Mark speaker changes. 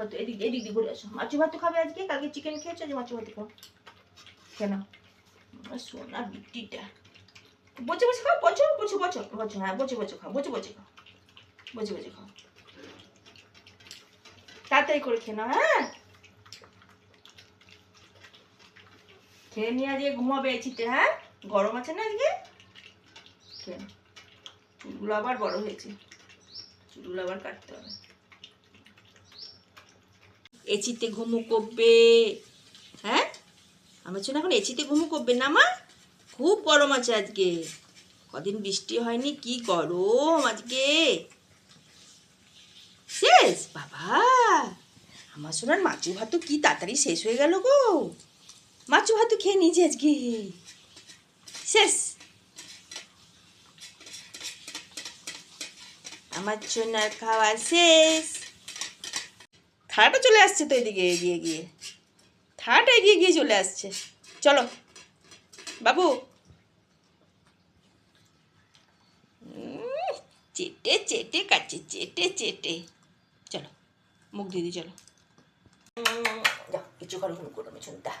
Speaker 1: ভাত এদিক এদিক দিয়ে ঘুরে আসো। মাছ ভাত খাবে আজকে? কালকে চিকেন খেয়েছো যে মাছ ভাত খাও কেন সোনা বিটিটা। বসে বসে খাও বছর বসে বছর বছর হ্যাঁ বসে বসে খাও বসে বসে খাও বসে বসে খাও। তাড়াতাড়ি করে খেয়ে নাও হ্যাঁ? খেয়ে নিয়ে আজকে ঘুমাবে এচিতে হ্যাঁ? গরম আছে না আজকে। চুলগুলো আবার বড় হয়েছে। চুলগুলো আবার কাটতে হবে। এচিতে ঘুমু করবে। হ্যাঁ? আমার জন্য এখন এচিতে ঘুমু করবে না মা? খুব গরম আছে আজকে। কদিন বৃষ্টি হয়নি, কি গরম আজকে? শেষ? বাবা! আমার সোনার মাছু ভাত কি তাড়াতাড়ি শেষ হয়ে গেল গো। মাছু ভাত খেয়ে নিয়েছি আজকে। শেষ। আমার সোনার খাওয়া শেষ। থালাটা চলে আসছে তো এদিকে, এগিয়ে গিয়ে। থালাটা এগিয়ে গিয়ে চলে আসছে। চলো। বাবু। চেটে চেটে কাছে চেটে চেটে। চলো, মুখ দিদি চলো। কিছু ঘুম করো, মিছুনটা।